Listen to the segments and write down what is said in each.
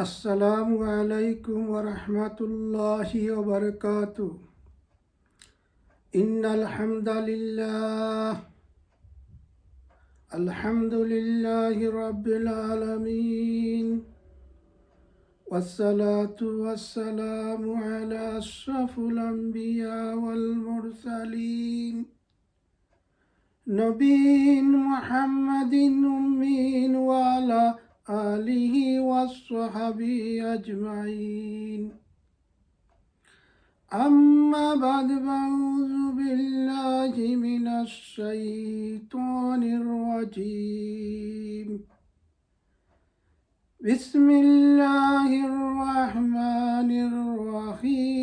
السلام عليكم ورحمة الله وبركاته. إن الحمد لله الحمد لله رب العالمين والصلاة والسلام على أشرف الأنبياء والمرسلين. نبي محمد أمين وعلى آله وصحبه أجمعين. أما بعد فأعوذ بالله من الشيطان الرجيم. بسم الله الرحمن الرحيم.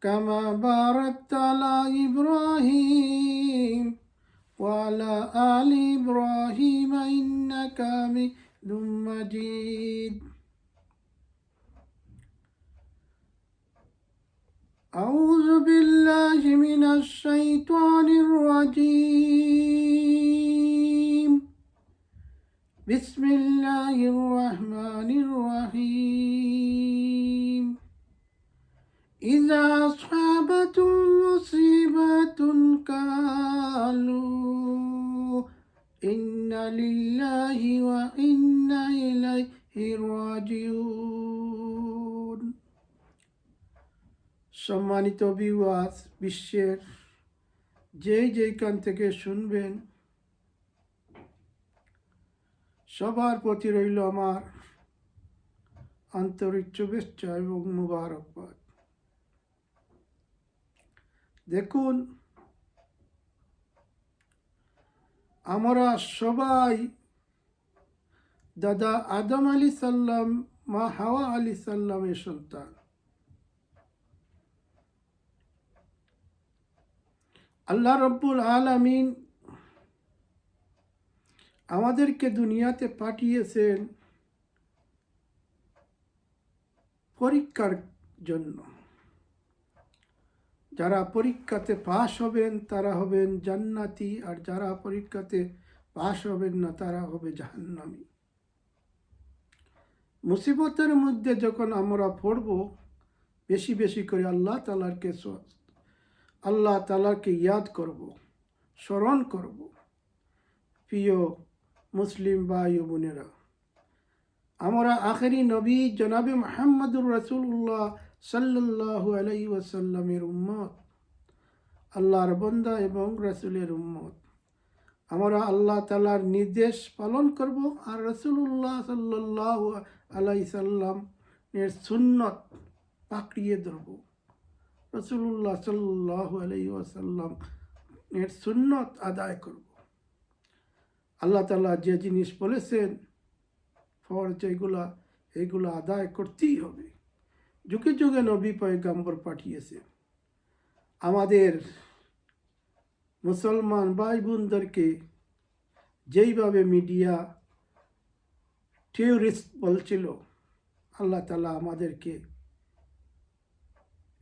كما باركت على إبراهيم وعلى آل إبراهيم إنك حميد مجيد. أعوذ بالله من الشيطان الرجيم. بسم الله الرحمن الرحيم. إذا أصحابتم مصيبة قالوا إنا لله وإنا إليه راجعون সম্মানিত বিওয়াস বিশ্বের যেই যেইখান থেকে শুনবেন সবার প্রতি রইল আমার আন্তরিক শুভেচ্ছা এবং মুবারকবাদ দেখুন, আমরা সবাই দাদা আদম আলী সাল্লাম মা হাওয়া আলী সাল্লামের সন্তান। আল্লাহ রব্বুল আলামিন আমাদেরকে দুনিয়াতে পাঠিয়েছেন পরীক্ষার জন্য। যারা পরীক্ষাতে পাশ হবেন, তারা হবেন জান্নাতি, আর যারা পরীক্ষাতে পাশ হবেন না, তারা হবে জাহান্নামি। মুসিবতের মধ্যে যখন আমরা পড়ব, বেশি বেশি করে আল্লাহ তালারকে আল্লাহ তালাকে ইয়াদ করব, স্মরণ করব। প্রিয় মুসলিম ভাই ও বোনেরা, আমরা আখেরি নবী জনাবে মাহমুদুর রসুল্লাহ সাল্লাহু আলাই ওয়াসাল্লামের উম্মত, আল্লাহর বন্দা এবং রসুলের উম্মত। আমরা আল্লাহ তালার নির্দেশ পালন করব আর রসুল্লাহ সাল্লাহ আলাই সাল্লাম এর সুন্নত পাকড়িয়ে ধরব। রসুল্লাহ সাল্লাহ আলাই ওয়াসাল্লাম এর সুন্নত আদায় করব। আল্লাহ তালা যে জিনিস বলেছেন ফর এগুলা, এগুলো আদায় করতেই হবে। যুগে যুগে নবী পয়গাম্বর পাঠিয়েছে আমাদের মুসলমান ভাই বোনদেরকে যেইভাবে মিডিয়া টিউরিস্ট বলছিল, আল্লাহ তালা আমাদেরকে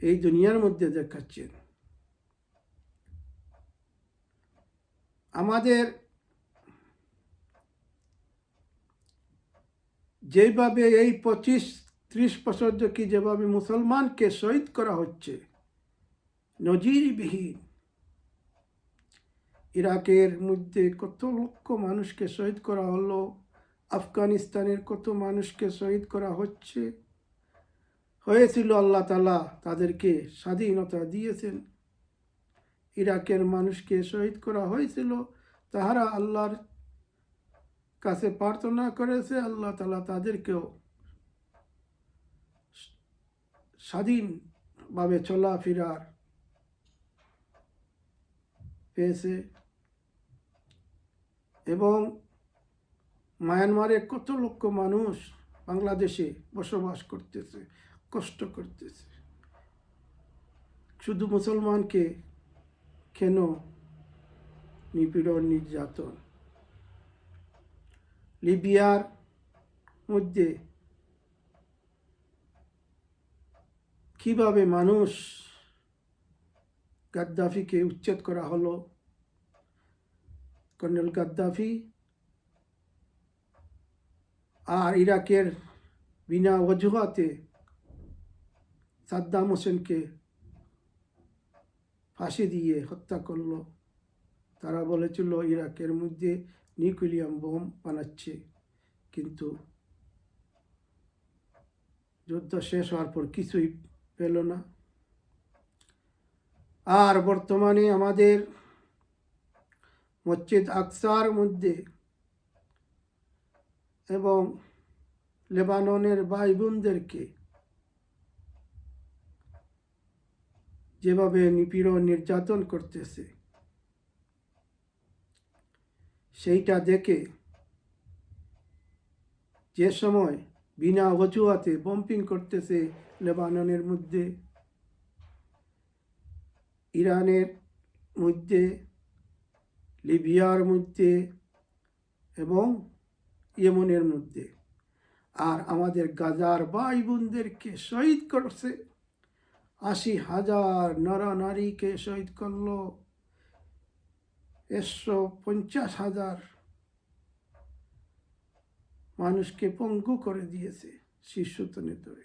এই দুনিয়ার মধ্যে দেখাচ্ছেন। আমাদের যেভাবে এই পঁচিশ ত্রিশ বছর কি যেভাবে মুসলমানকে শহীদ করা হচ্ছে, নজিরবিহীন। ইরাকের মধ্যে কত লক্ষ মানুষকে শহীদ করা হলো, আফগানিস্তানের কত মানুষকে শহীদ করা হচ্ছে। হয়েছিল আল্লাহ তালা তাদেরকে স্বাধীনতা দিয়েছেন। ইরাকের মানুষকে শহীদ করা হয়েছিল, তাহারা আল্লাহর কাছে প্রার্থনা করেছে, আল্লাহ তালা তাদেরকেও স্বাধীনভাবে চলাফেরার পেয়েছে এবং মায়ানমারে কত লক্ষ মানুষ বাংলাদেশে বসবাস করতেছে, কষ্ট করতেছে। শুধু মুসলমানকে কেন নিপীড়ন, নির্যাতন? লিবিয়ার মধ্যে কীভাবে মানুষ গাদ্দাফিকে উচ্ছেদ করা হলো? কর্নেল গাদ্দাফি আর ইরাকের বিনা অজুহাতে সাদ্দাম হোসেনকে ফাঁসি দিয়ে হত্যা করল। তারা বলেছিল, ইরাকের মধ্যে নিউক্লিয়াম বোম বানাচ্ছে, কিন্তু যুদ্ধ শেষ হওয়ার পর কিছুই পেল না। আর বর্তমানে আমাদের মসজিদ আকসার মধ্যে এবং লেবাননের ভাই বোনদেরকে যেভাবে নিপীড়ন নির্যাতন করতেছে, সেইটা দেখে যে সময় বিনা অজুহাতে বম্পিং করতেছে লেবাননের মধ্যে। ইরানের মধ্যে, লিবিয়ার মধ্যে এবং ইয়েমনের মধ্যে। আর আমাদের গাজার ভাই বোনদেরকে শহীদ করছে। আশি হাজার নর নারীকে শহীদ করল। একশো পঞ্চাশ হাজার মানুষকে পঙ্গু করে দিয়েছে শিশুতনে ধরে।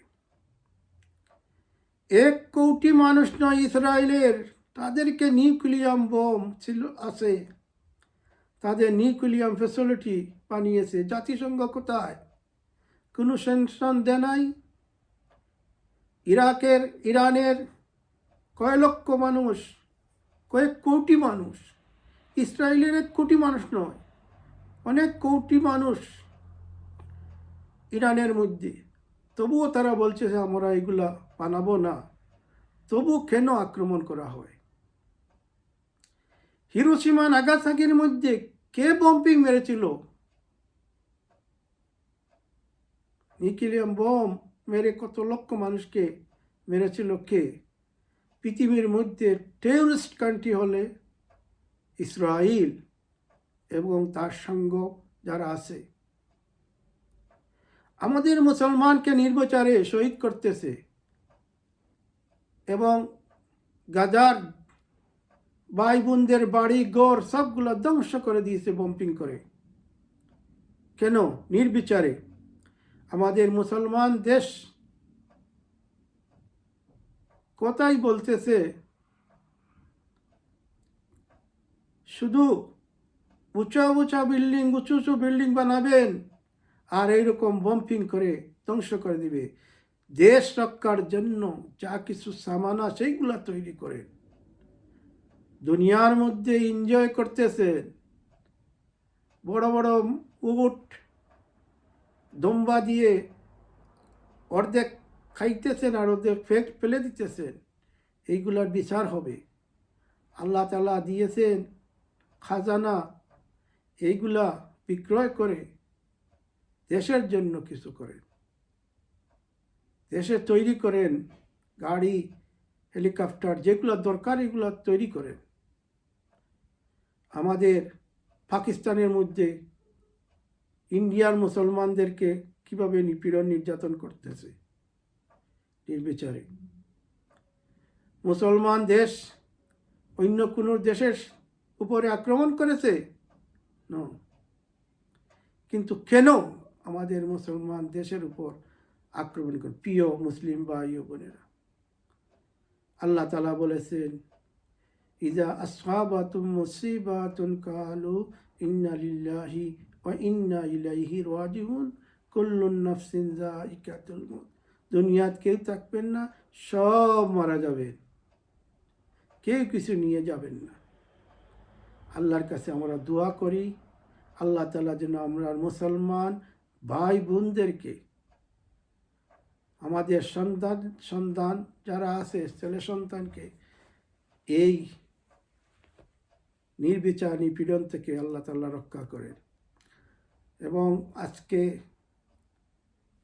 এক কোটি মানুষ নয় ইসরায়েলের, তাদেরকে নিউক্লিয়াম বোম ছিল, আছে। তাদের নিউক্লিয়াম ফেসিলিটি বানিয়েছে জাতিসংঘ কোথায়? কোনো সেনশন দেয় নাই? ইরাকের, ইরানের কয় লক্ষ মানুষ, কয়েক কোটি মানুষ। ইসরায়েলের এক কোটি মানুষ নয়, অনেক কোটি মানুষ ইরানের মধ্যে। তবুও তারা বলছে যে, আমরা এগুলা বানাবো না। তবু কেন আক্রমণ করা হয়? হিরোসীমা নাগাসাকির মধ্যে কে বম্পিং মেরেছিল? নিউক্লিয়াম বোম মেরে কত লক্ষ মানুষকে মেরেছিল কে? পৃথিবীর মধ্যে টেররিস্ট কান্ট্রি হলে ইসরায়েল এবং তার সঙ্গ যারা আছে আমাদের মুসলমানকে নির্বিচারে শহীদ করতেছে এবং গাজার ভাই বোনদের বাড়ি গড় সবগুলো ধ্বংস করে দিয়েছে বম্পিং করে। কেন? নির্বিচারে। আমাদের মুসলমান দেশ কথাই বলতেছে, শুধু উঁচা উঁচা বিল্ডিং, উঁচু উঁচু বিল্ডিং বানাবেন আর এইরকম বম্পিং করে ধ্বংস করে দিবে। দেশ রক্ষার জন্য যা কিছু সামানা সেইগুলা তৈরি করে। দুনিয়ার মধ্যে এনজয় করতেছেন বড় বড় উট দম্বা দিয়ে অর্ধেক খাইতেছেন আর অর্ধেক ফেক ফেলে দিতেছেন। এইগুলার বিচার হবে। আল্লাহ তালা দিয়েছেন খাজানা। এইগুলা বিক্রয় করে দেশের জন্য কিছু করেন। দেশে তৈরি করেন গাড়ি, হেলিকপ্টার, যেগুলো দরকার এগুলো তৈরি করেন। আমাদের পাকিস্তানের মধ্যে ইন্ডিয়ার মুসলমানদেরকে কীভাবে নিপীড়ন নির্যাতন করতেছে নির্বিচারে। মুসলমান দেশ অন্য কোনো দেশের উপরে আক্রমণ করেছে? ন কিন্তু কেন আমাদের মুসলমান দেশের উপর আক্রমণ করে। প্রিয় মুসলিম ও বোনেরা, আল্লাহ তালা বলেছেন, ইজা আসহাবাতুম মুসিবাতুন কালু ইন্না লিল্লাহি ওয়া ইন্না ইলাইহি রাজিউন। কুল্লুন নাফসিন যায়িকাতুল মউত। দুনিয়াত কেউ থাকবেন না, সব মারা যাবেন। কেউ কিছু নিয়ে যাবেন না। আল্লাহর কাছে আমরা দোয়া করি, আল্লাহ তালা যেন আমরা মুসলমান ভাই বোনদেরকে, আমাদের সন্তান সন্তান যারা আছে, ছেলে সন্তানকে এই নির্বিচার নিপীড়ন থেকে আল্লাহ তাল্লাহ রক্ষা করেন। এবং আজকে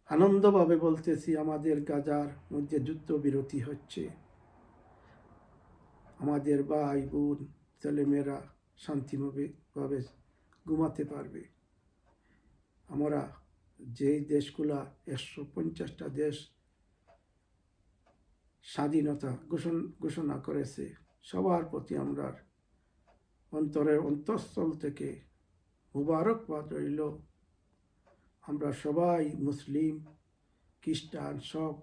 আনন্দভাবে বলতেছি, আমাদের গাজার মধ্যে যুদ্ধবিরতি হচ্ছে। আমাদের ভাই বোন, ছেলেমেয়েরা শান্তিভাবে ভাবে ঘুমাতে পারবে। আমরা যেই দেশগুলা একশো পঞ্চাশটা দেশ স্বাধীনতা ঘোষণ, ঘোষণা করেছে, সবার প্রতি আমরা অন্তরের অন্তঃস্থল থেকে মুবারকবাদ রইল। আমরা সবাই মুসলিম, খ্রিস্টান, সব।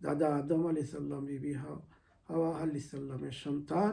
দাদা আদম আলি সাল্লাম বিবি হাওয়া আলি সাল্লামের সন্তান।